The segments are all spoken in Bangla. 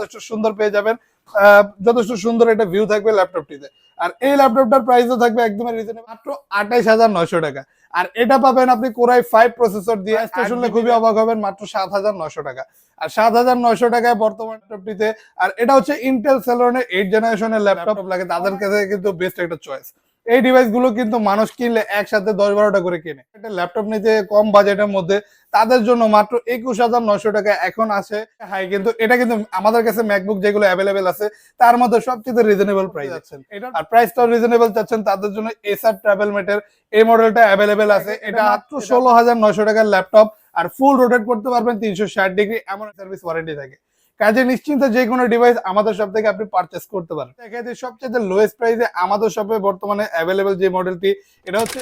যথেষ্ট সুন্দর পেয়ে যাবেন। যথেষ্ট সুন্দর একটা ভিউ থাকবে ল্যাপটপটিতে আর এই ল্যাপটপটার প্রাইসও থাকবে একদম রিজনেবল মাত্র আঠাইশ হাজার নয়শো টাকা। আর এটা পাবেন আপনি কোরাই ফাইভ প্রসেসর দিয়ে শুনলে খুবই অবাক হবেন মাত্র সাত হাজার নয়শো টাকা। আর সাত হাজার নয়শো টাকায় বর্তমান ল্যাপটপটিতে আর এটা হচ্ছে ইন্টেল সেলনের এইট জেনারেশনের ল্যাপটপ লাগে তাদের কাছে কিন্তু বেস্ট একটা চয়েস এই ডিভাইসগুলো কিন্তু মানুষ কিনলে একসাথে দশ বারোটা করে কেনে। একটা ল্যাপটপ নিতে কম বাজেটের মধ্যে তাদের জন্য মাত্র একুশ হাজার নয়শো টাকা এখন আছে। হাই কিন্তু এটা কিন্তু আমাদের কাছে ম্যাকবুক যেগুলো অ্যাভেলেবেল আছে তার মধ্যে সবচেয়ে রিজনেবল প্রাইস আছেন এটা আর প্রাইসটাও রিজনেবল চাচ্ছেন তাদের জন্য এসআর ট্রাভেল মেটের এই মডেলটা অ্যাভেলেবেল আছে। এটা মাত্র ষোলো হাজার নয়শো টাকার ল্যাপটপ আর ফুল রোটেট করতে পারবেন তিনশো ষাট ডিগ্রি এমন সার্ভিস ওয়ারেন্টি থাকে। কাজে নিশ্চিন্ত যে কোনো ডিভাইস আমাদের শপ থেকে আপনি পারচেস করতে পারেন। এক্ষেত্রে সবচেয়ে লোয়েস্ট প্রাইসে আমাদের শপে বর্তমানে অ্যাভেলেবেল যে মডেলটি এটা হচ্ছে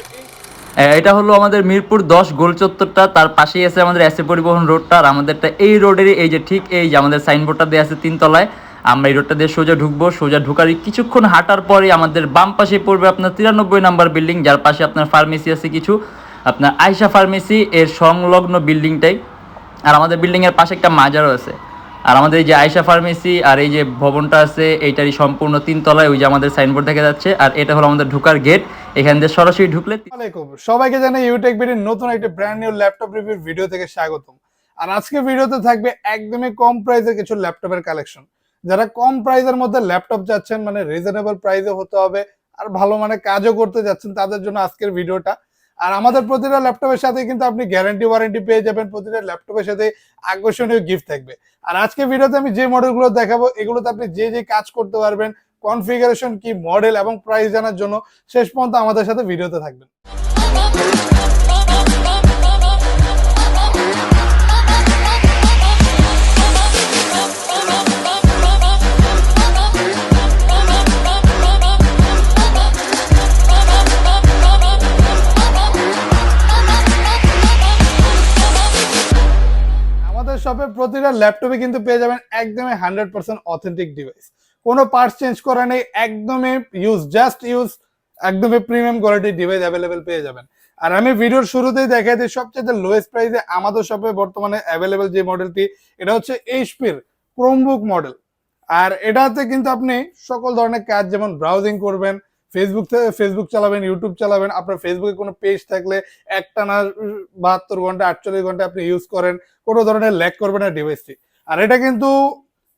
এটা হলো আমাদের মিরপুর দশ গোল চত্বরটা, তার পাশেই আছে আমাদের এসে পরিবহন রোডটা আর আমাদেরটা এই রোডেরই এই যে ঠিক এই যে আমাদের সাইনবোর্ডটা দেওয়া আছে তিনতলায়। আমরা এই রোডটা দিয়ে সোজা ঢুকবো, সোজা ঢুকার কিছুক্ষণ হাঁটার পরে আমাদের বাম পাশে পড়বে আপনার তিরানব্বই নাম্বার বিল্ডিং যার পাশে আপনার ফার্মেসি আছে কিছু। আপনার আয়সা ফার্মেসি এর সংলগ্ন বিল্ডিংটাই আর আমাদের বিল্ডিং এর পাশে একটা মাজারও আছে। আর আমাদের এই যে আয়সা ফার্মেসি আর এই যে ভবনটা আছে, এইটারই সম্পূর্ণ তিনতলায় ওই যে আমাদের সাইনবোর্ড দেখা যাচ্ছে। আর এটা হলো আমাদের ঢুকার গেট এখান দিয়ে সরাসরি ঢুকলে সবাইকে জানাই ইউটেক বিডির নতুন একটা brand new laptop review video থেকে স্বাগতম। আর আজকে ভিডিওতে থাকবে একদমই কম প্রাইসের কিছু ল্যাপটপের কালেকশন যারা কম প্রাইসের মধ্যে ল্যাপটপ যাচ্ছেন মানে রিজনেবল প্রাইসে হতে হবে, আর ভালো মানে কাজও করতে যাচ্ছেন, তাদের জন্য আজকের ভিডিওটা আর আমাদের প্রতিটা ল্যাপটপের সাথে কিন্তু আপনি গ্যারান্টি ওয়ারেন্টি পেয়ে যাবেন, প্রতিটা ল্যাপটপের সাথে আকর্ষণীয় গিফট থাকবে। আর আজকে ভিডিওতে আমি যে মডেলগুলো দেখাবো, এগুলোতে আপনি যে যে কাজ করতে পারবেন কনফিগারেশন কি মডেল এবং প্রাইস জানার জন্য, শেষ পর্যন্ত আমাদের সাথে ভিডিওতে থাকবেন। শপে প্রতিটা ল্যাপটপে কিন্তু পেয়ে যাবেন একদমই হান্ড্রেড পার্সেন্ট অথেন্টিক ডিভাইস কোনো পার্টস চেঞ্জ করা নেই, একদমই ইউজ জাস্ট ইউজ একদমই প্রিমিয়াম কোয়ালিটির ডিভাইস অ্যাভেলেবেল পেয়ে যাবেন। আর আমি ভিডিওর শুরুতেই দেখাই দিই সবচেয়ে লোয়েস্ট প্রাইসে আমাদের শপে বর্তমানে অ্যাভেলেবেল যে মডেলটি এটা হচ্ছে এইচপির ক্রোমবুক মডেল আর এটাতে কিন্তু আপনি সকল ধরনের কাজ, যেমন ব্রাউজিং করবেন ফেসবুক ফেসবুক চালাবেন ইউটিউব চালাবেন, আপনার ফেসবুকে কোনো পেজ থাকলে একটানা বাহাত্তর ঘণ্টা, আটচল্লিশ ঘণ্টা আপনি ইউজ করেন, কোনো ধরনের ল্যাক করবে না ডিভাইসটি আর এটা কিন্তু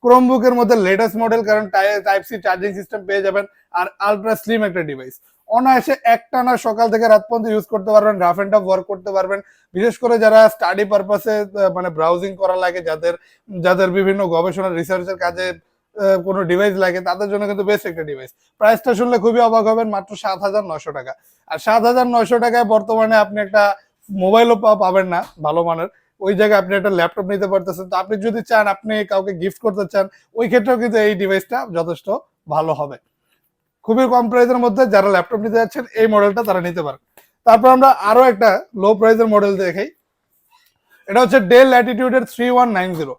ক্রোমবুকের মধ্যে লেটেস্ট মডেল কারণ টাইপ সি চার্জিং সিস্টেম পেয়ে যাবেন, আর আলট্রা স্লিম একটা ডিভাইস অনায়াসে একটানা সকাল থেকে রাত পর্যন্ত ইউজ করতে পারবেন রাফ অ্যান্ড ওয়ার্ক করতে পারবেন। বিশেষ করে যারা স্টাডি পারপাসে মানে ব্রাউজিং করা লাগে, যাদের যাদের বিভিন্ন গবেষণা রিসার্চের কাজে কোনো ডিভাইস লাগে, তাদের জন্য কিন্তু বেস্ট একটা ডিভাইস প্রাইসটা শুনলে খুবই অবাক হবেন, মাত্র সাত হাজার নয়শো টাকা। আর সাত হাজার নয়শো টাকায় বর্তমানে আপনি একটা মোবাইলও পাবেন না, ভালো মানের। ওই জায়গায় আপনি একটা ল্যাপটপ নিতে পারতেছেন। তো আপনি যদি চান, আপনি কাউকে গিফট করতে চান, ওই ক্ষেত্রেও কিন্তু এই ডিভাইসটা যথেষ্ট ভালো হবে। খুবই কম প্রাইসের মধ্যে যারা ল্যাপটপ নিতে যাচ্ছেন, এই মডেলটা তারা নিতে পারেন। তারপর আমরা আরও একটা লো প্রাইসের মডেল দেখাই। এটা হচ্ছে Dell ল্যাটিটিউডের three one nine zero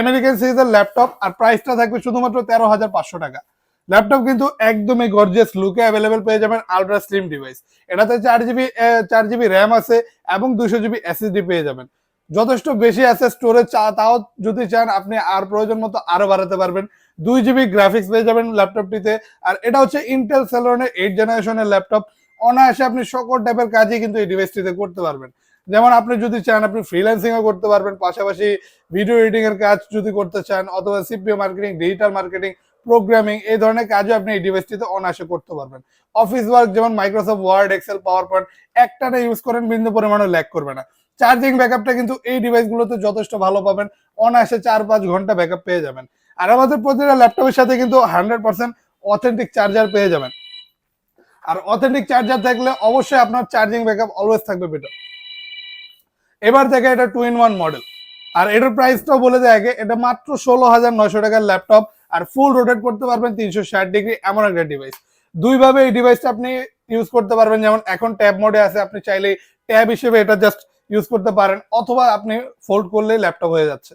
American সিরিজের ল্যাপটপ আর প্রাইসটা থাকবে শুধুমাত্র তেরো হাজার পাঁচশো টাকা। ল্যাপটপ কিন্তু একদমই গর্জিয়াস লুকে অ্যাভেলেবেল পেয়ে যাবেন আলট্রা স্লিম ডিভাইস এটাতে চার জিবি চার জিবি র্যাম আছে এবং দুশো জিবি এসএসডি পেয়ে যাবেন। যথেষ্ট বেশি আছে স্টোরেজ চা, তাও যদি চান আপনি আর প্রয়োজন মতো আরও বাড়াতে পারবেন। দুই জিবি গ্রাফিক্স পেয়ে যাবেন ল্যাপটপটিতে আর এটা হচ্ছে ইন্টেল সেলনের এইট জেনারেশনের ল্যাপটপ অনায়াসে আপনি সকল টাইপের কাজই কিন্তু এই ডিভাইসটিতে করতে পারবেন। যেমন আপনি যদি চান, আপনি ফ্রিল্যান্সিংও করতে পারবেন, পাশাপাশি ভিডিও এডিটিং এর কাজ যদি করতে চান, অথবা CPA marketing digital marketing programming এই ধরনের কাজও আপনি এই ডিভাইসটিতে অনায়াসে করতে পারবেন। অফিস ওয়ার্ক যেমন Microsoft Word Excel PowerPoint একটানা ইউজ করেন, বিন্দু পরিমাণও ল্যাক করবে না। চার্জিং ব্যাকআপটা কিন্তু এই ডিভাইসগুলোতে যথেষ্ট ভালো পাবেন, অনায়াসে চার পাঁচ ঘণ্টা ব্যাকআপ পেয়ে যাবেন। আর আমাদের প্রতিটা ল্যাপটপের সাথে কিন্তু হান্ড্রেড পার্সেন্ট অথেন্টিক চার্জার পেয়ে যাবেন। আর অথেন্টিক চার্জার থাকলে অবশ্যই আপনার চার্জিং ব্যাকআপ অলওয়েজ থাকবে বেটার এবার দেখে এটা টু ইন ওয়ান মডেল আর এটার প্রাইসটাও বলে দেয় আগে, এটা মাত্র ষোলো হাজার নয়শো টাকার ল্যাপটপ আর ফুল রোটেট করতে পারবেন তিনশো ষাট ডিগ্রি এমন একটা ডিভাইস দুইভাবে এই ডিভাইসটা আপনি ইউজ করতে পারবেন, যেমন এখন ট্যাব মোডে আছে, আপনি চাইলে ট্যাব হিসেবে এটা জাস্ট ইউজ করতে পারেন, অথবা আপনি ফোল্ড করলে ল্যাপটপ হয়ে যাচ্ছে।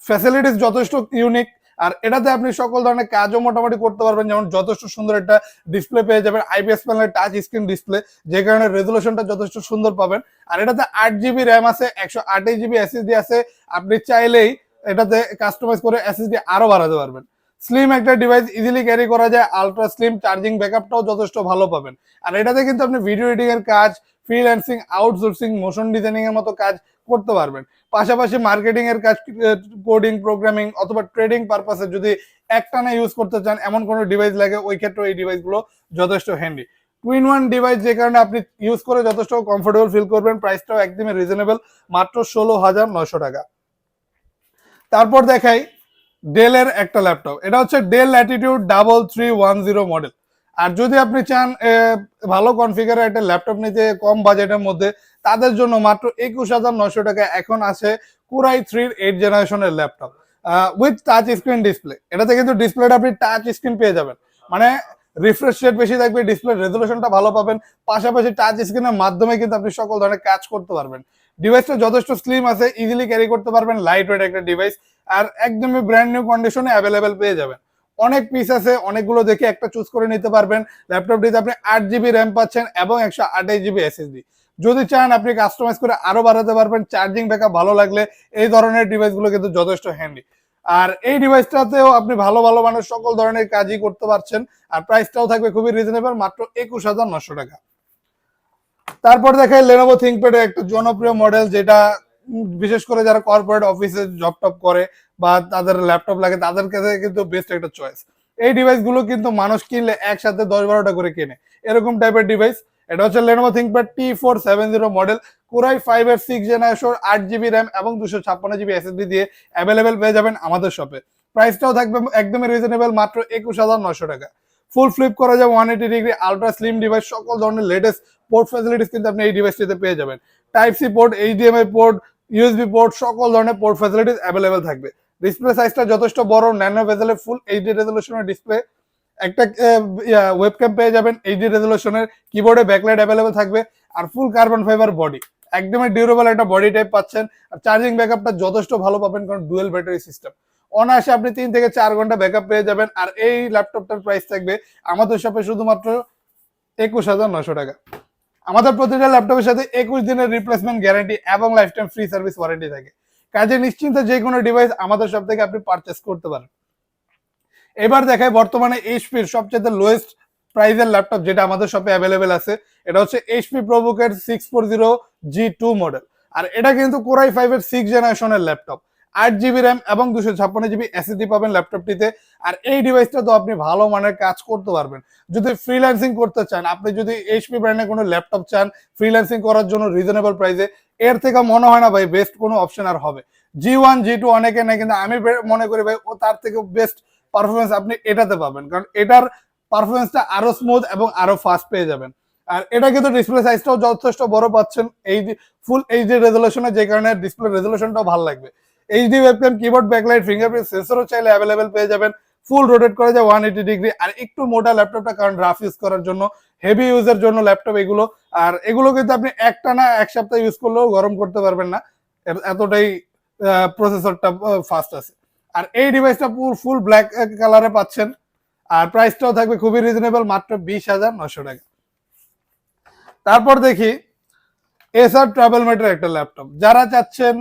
ফ্যাসিলিটিস যথেষ্ট ইউনিক আর এটাতে আপনি সকল ধরনের কাজও মোটামুটি করতে পারবেন, যেমন যথেষ্ট সুন্দর একটা ডিসপ্লে পেয়ে যাবেন আইপিএস প্যানেলের টাচ স্ক্রিন ডিসপ্লে যে কারণে রেজুলেশনটা যথেষ্ট সুন্দর পাবেন। আর এটাতে আট জিবি র্যাম আছে, একশো আঠাশ জিবি এসএসডি আছে, আপনি চাইলেই এটাতে কাস্টমাইজ করে এসএসডি আরও বাড়াতে পারবেন। স্লিম একটা ডিভাইস ইজিলি ক্যারি করা যায় আলট্রা স্লিম চার্জিং ব্যাকআপটাও যথেষ্ট ভালো পাবেন। আর এটাতে কিন্তু আপনি ভিডিও এডিটিং এর কাজ ফ্রিল্যান্সিং আউটসোর্সিং মোশন ডিজাইনিং এর মতো কাজ করতে পারবেন। পাশাপাশি মার্কেটিং এর কাজ কোডিং প্রোগ্রামিং অথবা ট্রেডিং পারপাসে যদি একটানা ইউজ করতে চান, এমন কোনো ডিভাইস লাগে, ওই ক্ষেত্রে এই ডিভাইসগুলো যথেষ্ট হ্যান্ডি টুইন ওয়ান ডিভাইস যে কারণে আপনি ইউজ করে যথেষ্ট কমফোর্টেবল ফিল করবেন প্রাইসটাও একদমই রিজনেবল মাত্র ষোলো হাজার নয়শো টাকা। তারপর দেখাই ডেলের একটা ল্যাপটপ এটা হচ্ছে Dell Latitude double three one zero model আর যদি আপনি চান ভালো কনফিগারের একটা ল্যাপটপ নিতে কম বাজেটের মধ্যে, তাদের জন্য মাত্র একুশ হাজার নয়শো টাকা এখন আছে কুরাই থ্রির এইট জেনারেশনের laptop with touch screen display এটাতে কিন্তু ডিসপ্লেটা আপনি টাচ স্ক্রিন পেয়ে যাবেন। মানে রিফ্রেশ রেট বেশি থাকবে ডিসপ্লে রেজলিউশনটা ভালো পাবেন। পাশাপাশি টাচ স্ক্রিনের মাধ্যমে কিন্তু আপনি সকল ধরনের কাজ করতে পারবেন। ডিভাইসটা যথেষ্ট স্লিম আছে ইজিলি ক্যারি করতে পারবেন লাইট ওয়েট একটা ডিভাইস আর একদমই ব্র্যান্ড নিউ কন্ডিশনে অ্যাভেলেবেল পেয়ে যাবেন। অনেক পিস আছে, অনেকগুলো দেখে একটা চুজ করে নিতে পারবেন। ল্যাপটপটিতে আপনি আট জিবি র্যাম পাচ্ছেন এবং একশো আঠাশ জিবি এসএসডি যদি চান আপনি কাস্টমাইজ করে আরও বাড়াতে পারবেন চার্জিং ব্যাকআপ ভালো লাগলে এই ধরনের ডিভাইসগুলো কিন্তু যথেষ্ট হ্যান্ডি আর এই ডিভাইসটাতেও আপনি ভালো ভালো মানের সকল ধরনের কাজই করতে পারছেন। আর প্রাইসটাও থাকবে খুবই রিজনেবল মাত্র একুশ হাজার নশো টাকা। তারপর দেখাই লেনোভো থিঙ্কপ্যাডের একটা জনপ্রিয় মডেল যেটা বিশেষ করে যারা কর্পোরেট অফিসে জব টপ করে বা তাদের ল্যাপটপ লাগে, তাদের কাছে কিন্তু বেস্ট একটা চয়েস এই ডিভাইসগুলো কিন্তু মানুষ কিনলে একসাথে দশ বারোটা করে কেনে। এরকম টাইপের ডিভাইস এটা হচ্ছে Lenovo ThinkPad T four seven zero model core i five এর সিক্স জেনারেশন আট জিবি র্যাম এবং দুশো ছাপ্পান্ন জিবি এসএসডি দিয়ে অ্যাভেলেবেল পেয়ে যাবেন আমাদের শপে প্রাইসটাও থাকবে একদমই রিজনেবল মাত্র একুশ হাজার নশো টাকা। ফুল ফ্লিপ করা যায় one eighty degree ultra slim device সকল ধরনের লেটেস্ট পোর্ট ফ্যাসিলিটিস কিন্তু আপনি এই ডিভাইসটিতে পেয়ে যাবেন। Type C port HDMI port USB port সকল ধরনের পোর্ট ফ্যাসিলিটিস অ্যাভেলেবেল থাকবে। ডিসপ্লে সাইজটা যথেষ্ট বড় ন্যানো ভেজেলে ফুল এইচডি রেজলিউশনের ডিসপ্লে একটা ওয়েবক্যাম পেয়ে যাবেন এইচডি রেজলিউশনের কিবোর্ডে ব্যাকলাইট অ্যাভেলেবেল থাকবে, আর ফুল কার্বন ফাইবার বডি একদমই ডিউরেবল একটা বডি টাইপ পাচ্ছেন, আর চার্জিং ব্যাকআপটা যথেষ্ট ভালো পাবেন, কারণ ডুয়েল ব্যাটারি সিস্টেম অনায়াসে আপনি তিন থেকে চার ঘণ্টা ব্যাকআপ পেয়ে যাবেন, আর এই ল্যাপটপটার প্রাইস থাকবে আমাদের শপে শুধুমাত্র একুশ হাজার নশো টাকা। আমাদের প্রতিটা ল্যাপটপের সাথে একুশ দিনের রিপ্লেসমেন্ট গ্যারান্টি এবং life time free service warranty থাকে। কাজে নিশ্চিন্তে যে কোনো ডিভাইস আমাদের সব থেকে আপনি পারচেস করতে পারেন। এবার দেখায় বর্তমানে এইচপির সবচেয়ে লোয়েস্ট প্রাইজের ল্যাপটপ যেটা আমাদের শপে অ্যাভেলেবেল আছে। এটা হচ্ছে HP প্রোভোকের six four zero G two model আর এটা কিন্তু কোরাই ফাইভ এর সিক্স জেনারেশনের ল্যাপটপ আট জিবি র্যাম এবং দুশো ছাপ্পান্ন জিবি এসএসডি পাবেন ল্যাপটপটিতে আর এই ডিভাইসটা তো আপনি ভালো মানের কাজ করতে পারবেন। যদি ফ্রিল্যান্সিং করতে চান, আপনি যদি এইচপি ব্র্যান্ডের কোনো ল্যাপটপ চান ফ্রিল্যান্সিং করার জন্য রিজনেবল প্রাইসে এর থেকে মনে হয় না ভাই বেস্ট কোনো অপশন আর হবে। জি ওয়ান জি টু অনেকে নেই কিন্তু আমি মনে করি ভাই, ও তার থেকে বেস্ট পারফরমেন্স আপনি এটাতে পাবেন। কারণ এটার পারফরমেন্সটা আরও স্মুথ এবং আরও ফাস্ট পেয়ে যাবেন। আর এটা কিন্তু ডিসপ্লে সাইজটাও যথেষ্ট বড় পাচ্ছেন। এই ফুল এইচডি রেজলিউশনে যে কারণে ডিসপ্লে রেজলিউশনটাও ভালো লাগবে। HD webcam keyboard backlight fingerprint সেন্সরও চাইলে অ্যাভেলেবেল পেয়ে যাবেন। ফুল রোটেট করা যায় ওয়ান এইটি ডিগ্রি আর একটু মোটা ল্যাপটপটা কারণ রাফ ইউজ করার জন্য হেভি ইউজের জন্য ল্যাপটপ এগুলো। আর এগুলো কিন্তু আপনি একটা না এক সপ্তাহ ইউজ করলেও গরম করতে পারবেন না। এতটাই প্রসেসরটা ফাস্ট আছে। আর এই ডিভাইসটা পুরো ফুল ব্ল্যাক কালারে পাচ্ছেন। আর প্রাইসটাও থাকবে খুবই রিজনেবল মাত্র বিশ হাজার নশো টাকা। তারপর দেখি এসআর ট্রাভেল মেটের একটা ল্যাপটপ যারা চাচ্ছেন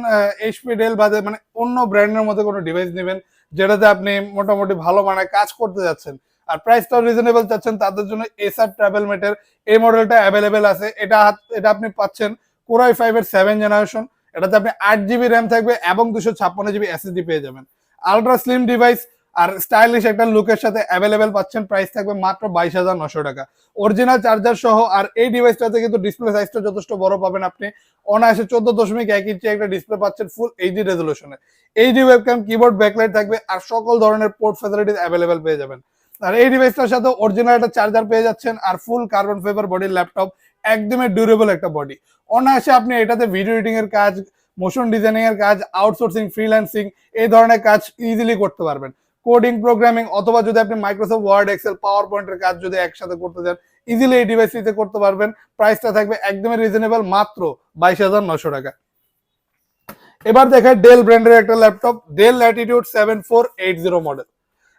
এইচপি ডেল বাদে মানে অন্য ব্র্যান্ডের মধ্যে কোনো ডিভাইস নেবেন, যেটাতে আপনি মোটামুটি ভালো মানের কাজ করতে যাচ্ছেন, আর প্রাইসটাও রিজনেবল চাচ্ছেন, তাদের জন্য এসআর ট্রাভেল মেটের এই মডেলটা অ্যাভেলেবেল আছে। এটা এটা আপনি পাচ্ছেন কোরাই ফাইভ এর সেভেন জেনারেশন এটাতে আপনি আট জিবি র্যাম থাকবে এবং দুশো ছাপ্পান্ন জিবি এসএসডি পেয়ে যাবেন। আলট্রা স্লিম ডিভাইস আর স্টাইলিশ একটা লুকের সাথে অ্যাভেলেবেল পাচ্ছেন প্রাইস থাকবে মাত্র বাইশ হাজার নশো টাকা। অরিজিনাল চার্জার সহ আর এই ডিভাইসটাতে কিন্তু ডিসপ্লে সাইজটা যথেষ্ট বড় পাবেন আপনি। অনায়াসে চোদ্দ দশমিক এক ইঞ্চি একটা ডিসপ্লে পাচ্ছেন ফুল এইচডি রেজলিউশনে এইচডি ওয়েবক্যাম কিবোর্ড ব্যাকলাইট থাকবে আর সকল ধরনের পোর্ট ফ্যাসিলিটিস অ্যাভেলেবেল পেয়ে যাবেন। আর এই ডিভাইসটার সাথে অরিজিনাল একটা চার্জার পেয়ে যাচ্ছেন আর ফুল কার্বন ফাইবার বডির ল্যাপটপ একদমই ডিউরেবল একটা বডি অনায়াসে আপনি এটাতে ভিডিও এডিটিং এর কাজ মোশন ডিজাইনিং এর কাজ আউটসোর্সিং ফ্রিল্যান্সিং এই ধরনের কাজ ইজিলি করতে পারবেন। কোডিং প্রোগ্রামিং অথবা যদি আপনি মাইক্রোসফট ওয়ার্ড এক্সেল পাওয়ার পয়েন্টের কাজ যদি একসাথে করতে চান ইজিলি এই ডিভাইসটিতে করতে পারবেন। প্রাইসটা থাকবে একদমই রিজনেবল মাত্র বাইশ হাজার নশো টাকা। এবার দেখায় ডেল ব্র্যান্ডের একটা laptop Dell Latitude seven four eight zero model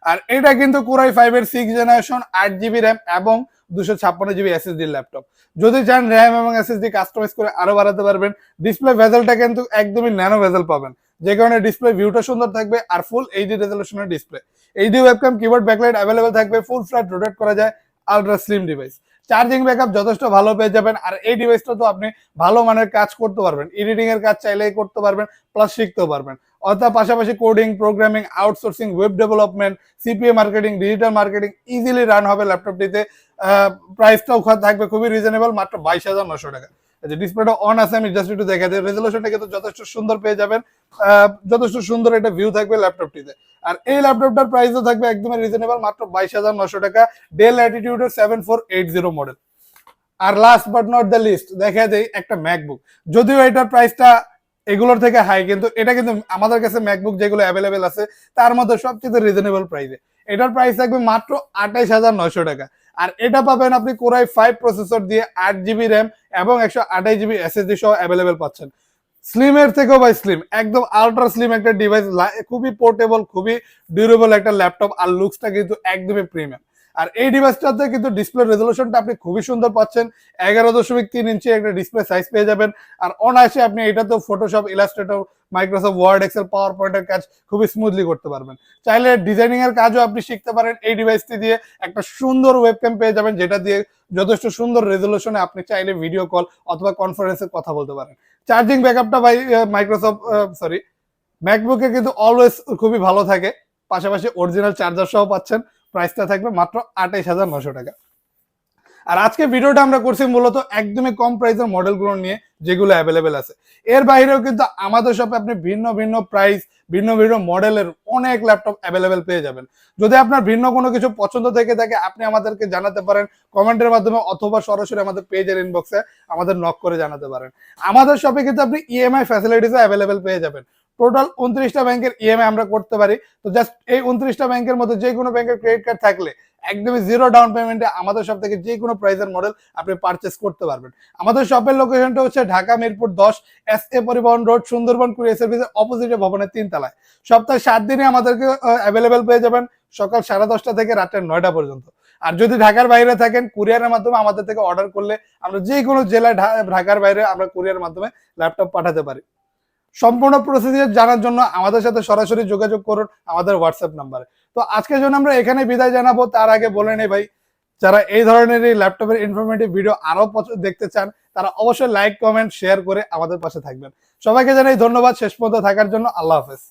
আর এটা কিন্তু কোরাই ফাইভ এর সিক্স জেনারেশন আট জিবি র্যাম এবং দুশো ছাপ্পান্ন জিবি এসএসডি ল্যাপটপ যদি চান র্যাম এবং এসএসডি কাস্টমাইজ করে আরও বাড়াতে পারবেন ডিসপ্লে ভেজেলটা কিন্তু একদমই ন্যানো ভেজেল পাবেন। যে কারণে ডিসপ্লে ভিউটা সুন্দর থাকবে আর full HD রেজলিউশনের display HD webcam keyboard backlight available থাকবে ফুল ফ্ল্যাট রোটেট করা যায় ultra slim device charging backup যথেষ্ট ভালো পেয়ে যাবেন, আর এই ডিভাইসটা তো আপনি ভালো মানের কাজ করতে পারবেন। এডিটিং এর কাজ চাইলেই করতে পারবেন প্লাস শিখতেও পারবেন। অর্থাৎ পাশাপাশি coding programming outsourcing web development CPA marketing digital marketing easily run হবে ল্যাপটপটিতে প্রাইসটাও থাকবে খুবই রিজনেবল মাত্র বাইশ হাজার নশো টাকা। যে ডিসপ্লেটা অন আছে, আমি জাস্ট একটু দিই। রেজলিউশনটা কিন্তু যথেষ্ট সুন্দর পেয়ে যাবেন। যথেষ্ট সুন্দর একটা ভিউ থাকবে ল্যাপটপটিতে আর এই ল্যাপটপটার প্রাইসও থাকবে একদম রিজনেবল মাত্র বাইশ হাজার নশো টাকা। Dell অ্যাটিটিউডের seven four eight zero model R last but not the least দেখা যায় একটা ম্যাকবুক যদিও এটার প্রাইসটা এগুলোর থেকে হাই কিন্তু এটা কিন্তু আমাদের কাছে ম্যাকবুক যেগুলো অ্যাভেলেবেল আছে, তার মধ্যে সবচেয়ে রিজনেবল প্রাইসে এটার প্রাইস থাকবে মাত্র আঠাইশ হাজার নয়শো টাকা। আর এটা পাবেন আপনি কোরাই ফাইভ প্রসেসর দিয়ে আট জিবি র্যাম এবং একশো আঠাশ জিবি এসএসডি সহ অ্যাভেলেবেল পাচ্ছেন। স্লিমের থেকেও ভাই স্লিম একদম আলট্রা স্লিম একটা ডিভাইস খুবই পোর্টেবল খুবই ডিউরেবল একটা ল্যাপটপ আর লুকসটা কিন্তু একদমই প্রিমিয়াম আর এই ডিভাইসটাতে কিন্তু ডিসপ্লে রেজলিউশনটা আপনি খুবই সুন্দর পাচ্ছেন। এগারো দশমিক তিন ইঞ্চি একটা ডিসপ্লে সাইজ পেয়ে যাবেন। আর অনায়াসে আপনি এটাতে Photoshop Illustrator Microsoft Word Excel পাওয়ার পয়েন্টের কাজ খুবই স্মুথলি করতে পারবেন। চাইলে ডিজাইনিং এর কাজও আপনি শিখতে পারেন। এই ডিভাইসটি দিয়ে একটা সুন্দর ওয়েবক্যাম পেয়ে যাবেন, যেটা দিয়ে যথেষ্ট সুন্দর রেজলিউশনে আপনি চাইলে ভিডিও কল অথবা কনফারেন্সে কথা বলতে পারেন। চার্জিং ব্যাকআপটা বাই মাইক্রোসফট সরি ম্যাকবুকে কিন্তু অলওয়েজ খুবই ভালো থাকে। পাশাপাশি অরিজিনাল চার্জার সহ পাচ্ছেন। প্রাইসটা থাকবে মাত্র আঠাইশ হাজার নশো টাকা। আর আজকে ভিডিওটা আমরা করছি মূলত একদমই কম প্রাইসের মডেলগুলো নিয়ে যেগুলো অ্যাভেলেবেল আছে। এর বাইরেও কিন্তু আমাদের শপে আপনি ভিন্ন ভিন্ন প্রাইস ভিন্ন ভিন্ন মডেলের অনেক ল্যাপটপ অ্যাভেলেবেল পেয়ে যাবেন। যদি আপনার ভিন্ন কোনো কিছু পছন্দ থেকে থাকে, আপনি আমাদেরকে জানাতে পারেন কমেন্টের মাধ্যমে অথবা সরাসরি আমাদের পেজের ইনবক্সে আমাদের নক করে জানাতে পারেন। আমাদের শপে কিন্তু আপনি ইএমআই ফ্যাসিলিটিস অ্যাভেলেবেল পেয়ে যাবেন। টোটাল উনত্রিশটা ব্যাংকের ইএমআই আমরা করতে পারি। তো জাস্ট এই উনত্রিশটা ব্যাংকের মধ্যে যে কোনো ব্যাংকের ক্রেডিট কার্ড থাকলে একদমই জিরো ডাউন পেমেন্টে আমাদের শপ থেকে যে কোনো প্রাইসের মডেল আপনি পারচেস করতে পারবেন। আমাদের শপের লোকেশনটা হচ্ছে ঢাকা মিরপুর দশ এস এ পরিবহন রোড সুন্দরবন কুরিয়ার সার্ভিসের অপোজিটে ভবনের তিন তলায় সপ্তাহে সাত দিনে আমাদেরকে অ্যাভেলেবেল পেয়ে যাবেন সকাল সাড়ে দশটা থেকে রাতের নয়টা পর্যন্ত। আর যদি ঢাকার বাইরে থাকেন, কুরিয়ারের মাধ্যমে আমাদের থেকে অর্ডার করলে আমরা যে কোনো জেলায় ঢাকার বাইরে আমরা কুরিয়ারের মাধ্যমে ল্যাপটপ পাঠাতে পারি। সম্পূর্ণ প্রসিডিওর জানার জন্য আমাদের সাথে সরাসরি যোগাযোগ করুন আমাদের হোয়াটসঅ্যাপ নাম্বারে তো আজকের জন্য আমরা এখানে বিদায় জানাব। তার আগে বলে নেই ভাই, যারা এই ধরনের ল্যাপটপের ইনফরমেটিভ ভিডিও আরও দেখতে চান, তারা অবশ্যই লাইক কমেন্ট শেয়ার করে আমাদের পাশে থাকবেন। সবাইকে জানাই ধন্যবাদ। শেষ পর্যন্ত থাকার জন্য আল্লাহ হাফেজ।